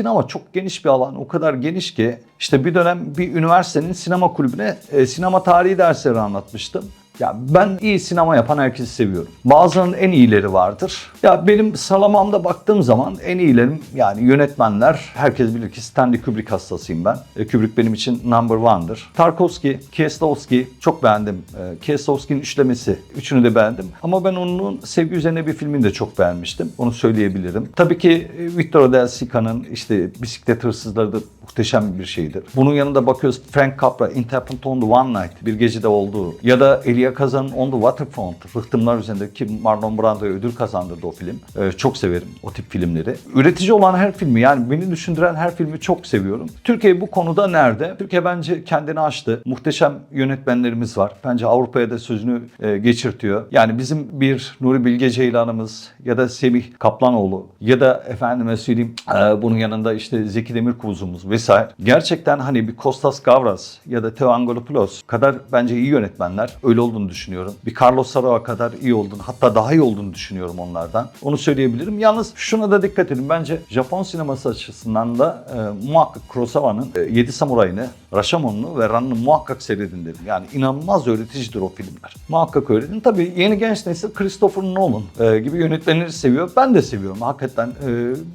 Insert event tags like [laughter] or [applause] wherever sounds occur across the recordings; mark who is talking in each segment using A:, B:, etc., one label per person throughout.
A: sinema çok geniş bir alan. O kadar geniş ki işte bir dönem bir üniversitenin sinema kulübüne e, sinema tarihi dersleri anlatmıştım. Ya ben iyi sinema yapan herkesi seviyorum. Bazılarının en iyileri vardır. Ya benim sıralamamda baktığım zaman en iyilerim yani yönetmenler. Herkes bilir ki Stanley Kubrick hastasıyım ben. E, Kubrick benim için number one'dır. Tarkovski, Kieslowski çok beğendim. E, Kieslowski'nin üçlemesi. Üçünü de beğendim. Ama ben onun sevgi üzerine bir filmini de çok beğenmiştim. Onu söyleyebilirim. Tabii ki e, Vittorio Del Sica'nın işte bisiklet hırsızları da muhteşem bir şeydir. Bunun yanında bakıyoruz Frank Capra, It on the One Night, bir gecede olduğu. Ya da Elia Kazan'ın On the Waterfront, Rıhtımlar üzerindeki Marlon Brando'ya ödül kazandırdı o film. Ee, çok severim o tip filmleri. Üretici olan her filmi yani beni düşündüren her filmi çok seviyorum. Türkiye bu konuda nerede? Türkiye bence kendini aştı. Muhteşem yönetmenlerimiz var. Bence Avrupa'ya da sözünü e, geçirtiyor. Yani bizim bir Nuri Bilge Ceylan'ımız ya da Semih Kaplanoğlu ya da efendime söyleyeyim e, bunun yanında işte Zeki Demirkubuz'umuz vesaire. Gerçekten hani bir Kostas Gavras ya da Teo Angelopoulos kadar bence iyi yönetmenler. Öyle olduğunu düşünüyorum. Bir Carlos Saura kadar iyi olduğunu hatta daha iyi olduğunu düşünüyorum onlardan. Onu söyleyebilirim. Yalnız şuna da dikkat edin. Bence Japon sineması açısından da e, muhakkak Kurosawa'nın e, Yedi Samuray'ını, Rashomon'unu ve Ran'ını muhakkak seyredin derim. Yani inanılmaz öğreticidir o filmler. Muhakkak öğretin. Tabii yeni genç nesil Christopher Nolan e, gibi yönetmenleri seviyor. Ben de seviyorum. Hakikaten e,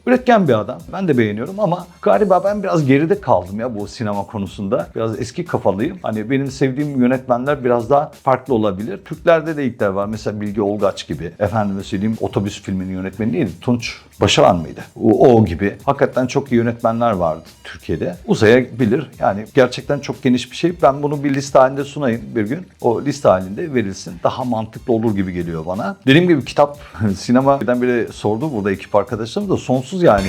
A: üretken bir adam. Ben de beğeniyorum ama galiba ben biraz geride kaldım ya bu sinema konusunda. Biraz eski kafalıyım. Hani benim sevdiğim yönetmenler biraz daha farklı olabilir. Türklerde de ilkler var. Mesela Bilge Olgaç gibi. Efendime söyleyeyim otobüs filminin yönetmeni neydi? Tunç Başaran mıydı? O, o gibi. Hakikaten çok iyi yönetmenler vardı Türkiye'de. Uzayabilir. Yani gerçekten çok geniş bir şey. Ben bunu bir liste halinde sunayım bir gün. O liste halinde verilsin. Daha mantıklı olur gibi geliyor bana. Dediğim gibi kitap [laughs] sinemadan biri sordu burada ekip arkadaşlarım da sonsuz yani.